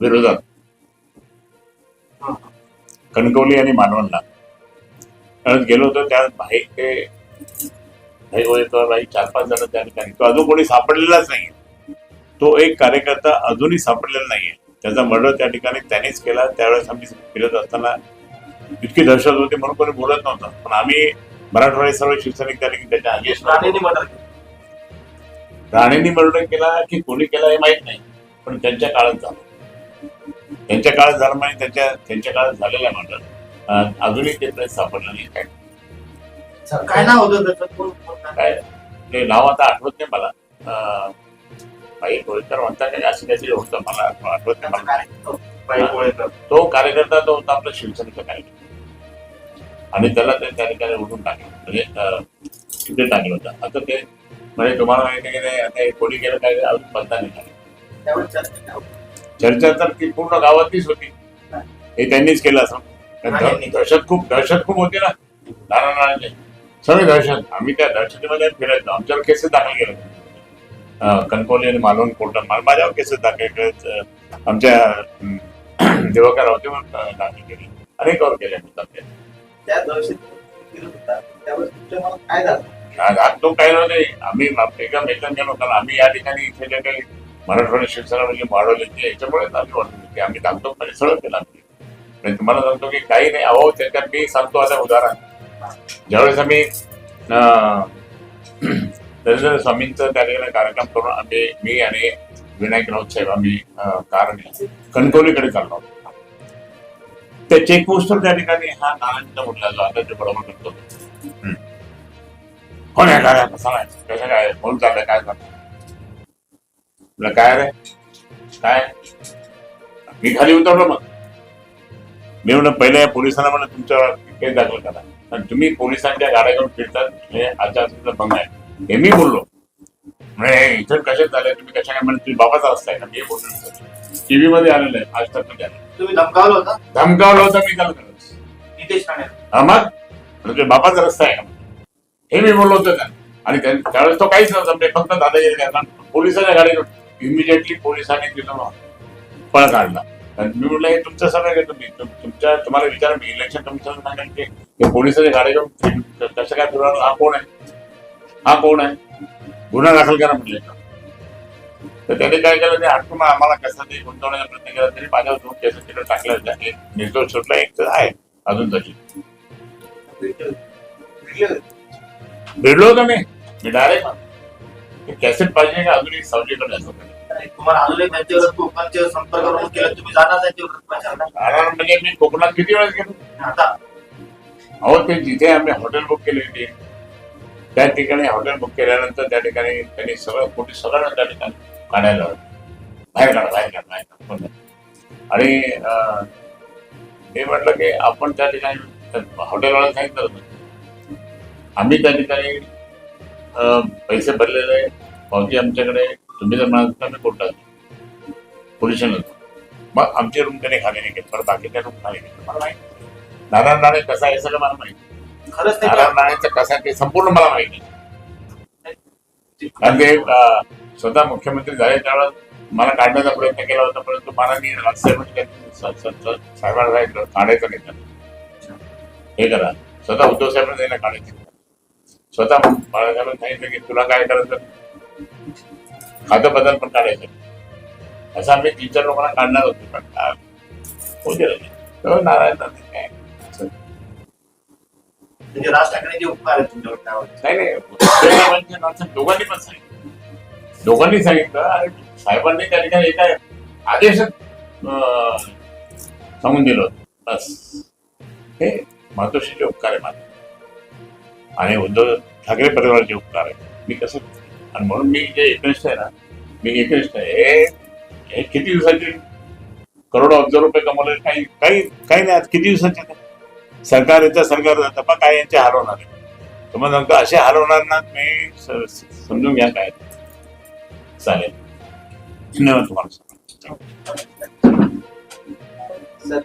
विरोधात. कणकवली आणि मालवणला त्यावेळेस गेलो होतो त्यात भाई ते भाई चार पाच जण त्या ठिकाणी. तो अजून कोणी सापडलेलाच नाही तो एक कार्यकर्ता अजूनही सापडलेला नाहीये. त्याचा मर्डर त्या ठिकाणी त्यानेच केला. त्यावेळेस आम्ही फिरत असताना इतकी दहशत होती म्हणून कोणी बोलत नव्हतं. पण आम्ही मराठवाडे सर्व शिवसैनिक त्या ठिकाणी त्याच्या. राणेंनी मर्डर केला की कोणी केला हे माहीत नाही. पण त्यांच्या काळात झालं. त्यांच्या काळात झालं म्हणजे त्यांच्या त्यांच्या काळात झालेला मर्डर अजूनही ते प्रेस सापडलं नाही काय? काय नाव होतं काय? ते नाव आता आठवत नाही मला. भाई कोळीकर म्हणतात का असं काहीतरी होतं मला. आठवत नाही मला. बाई. तो कार्यकर्ता तो होता आपला शिवसेनेचा कार्यकर्ता. आणि त्याला ते त्या ठिकाणी उठून टाकलं. म्हणजे तिथे टाकलं होतं. आता ते म्हणजे तुम्हाला माहिती की नाही आता कोणी केलं काय अजून पत्ता नाही. चर्चा तर ती पूर्ण गावातलीच होती. हे त्यांनीच केलं असं. दहशत खूप दहशत खूप होती ना. नानाचे. सगळे दहशत. आम्ही त्या दहशतीमध्ये फिरायचो. आमच्यावर केसेस दाखल केले. अं, कणकवली आणि मालवण कोर्टात मा- माझ्यावर केसेस दाखल केले आमच्या दिवाकर रावतेवर दाखल केली. अनेकावर केले आज तो काही नव्हते आम्ही गेलो कारण आम्ही या ठिकाणी इथे जे काही मराठवाडा शिवसेना म्हणजे माडवल्यांची म्हणजे याच्यामुळेच आम्ही वाटतो की आम्ही सांगतो म्हणजे सरळ केलं आम्ही तुम्हाला सांगतो की काही नाही अहो त्याच्यात मी सांगतो आता उदाहरण. ज्यावेळेस आम्ही अं, स्वामींचं त्या ठिकाणी कार्यक्रम करून आम्ही मी आणि विनायक राऊत साहेब आम्ही कारण कणकवलीकडे चाललो होतो. त्या चेकपोस्टवर त्या ठिकाणी हा नारायणचा म्हटला जो आता बरोबर करतो. कोण आहे? काय कसा नाही कसं काय फोन चाललंय? काय चाललंय? म्हटलं, काय रे? काय? मी खाली उतरलो मग. मी म्हणलं पहिले पोलिसांना म्हणलं तुमच्यावर केस दाखल करा. आणि तुम्ही पोलिसांच्या गाड्या घेऊन फिरतात हे आचारसंहिता भंग आहे. हे मी बोललो. म्हणजे हे इथं कसे झाले? तुम्ही कशा काय म्हणजे तुम्ही बाबाचा रस्ता आहे ना? मी बोललो टीव्ही मध्ये आलेलं आहे आज तकमध्ये आलं तुम्ही धमकावलं होता? धमकावलं होतं मी त्याला खरंच. नितेश हा मग? म्हणजे बापाचा रस्ता आहे का? हे मी बोललो होतो त्यांना आणि त्या- त्यावेळेस तो काहीच नव्हता म्हणजे फक्त दादागिरी करणार. पोलिसाच्या गाडीवर इमिजिएटली पोलिसांनी तिथं पळ काढला मी म्हटलं हे तुमचं सगळं तुम्ही. तुम- तुमच्या तुम्हाला विचार मी इलेक्शन कमिशन सांगेल की हे पोलिसाच्या गाडी घेऊन कसं काय फिरवणार? हा कोण आहे? हा कोण आहे? गुन्हा दाखल करा म्हटले. तर त्याने काय केलं ते आठवून आम्हाला कसं ते गुंतवण्याचा प्रयत्न केला तरी माझ्यावर दोन केस तिकडे टाकल्या होत्या. एक निर्दोष सुटला एक तर आहे अजून तशी भेटले. भिडलो होतो मी. मी डायरेक्ट कॅसेट पाहिजे का? अजूनही सावजीकडे आणि तुम्हाला अजूनही त्यांच्यावर कोकणचे संपर्क करून केलं तुम्ही जाणार त्यांच्यावर प्रचारला कारण म्हणजे मी कोकणात किती वेळेस गेलो? आता. अहो ते जिथे आम्ही हॉटेल बुक केली होती त्या ठिकाणी हॉटेल बुक केल्यानंतर त्या ठिकाणी त्यांनी सगळं कोणी सगळ्यांना त्या ठिकाणी काढायला लावलं. बाहेर काढा बाहेर काढा बाहेर काढा. आणि अं, हे म्हटलं की आपण त्या ठिकाणी हॉटेलवाला सांगितलं होतं. आम्ही त्या ठिकाणी पैसे भरलेले आहे पावती आमच्याकडे तुम्ही जर म्हणाल तर आम्ही कोर्टात पोलिसांना मग आमची रूम त्याने खाली नाही पण बाकीच्या रूम खाली घेतली. मला माहिती नारायण राणे कसा आहे सगळं मला माहिती खरंच नारायण राणेचं कसं आहे ते संपूर्ण मला माहिती कारण ते स्वतः मुख्यमंत्री झाले त्यावेळेस मला काढण्याचा प्रयत्न केला होता परंतु मला मी साहेबांना काढायचं नाही. हे करा. स्वतः उद्धव साहेबांना काढायचं. स्वतः बाळासाहेबांनी सांगितलं की तुला काय करायचं? खातं बदल पण काढायचं. असं आम्ही तीन चार लोकांना काढणार होतो पण. तर नारायण काय म्हणजे राज उपकार आहेत तुमच्यावर त्यावर नाही नाही. दोघांनी पण सांगितलं. दोघांनी सांगितलं. आणि साहेबांनी त्या ठिकाणी एका आदेश सांगून दिलं होतं. बस. हे मातोश्रीचे उपकार आहे माझे. आणि उद्धव ठाकरे परिवाराचे उपकार आहे मी कसं आणि म्हणून मी जे एकनिष्ठ आहे ना मी एकनिष्ठ आहे. हे किती दिवसाचे करोडो अब्ज रुपये कमवले काही काही काही नाही आज किती दिवसाचे सरकार येतं सरकार जातं पण काय यांचे हरवणार आहे तुम्हाला सांगतो असे हरवणार ना मी समजून घ्या काय. चालेल. धन्यवाद तुम्हाला.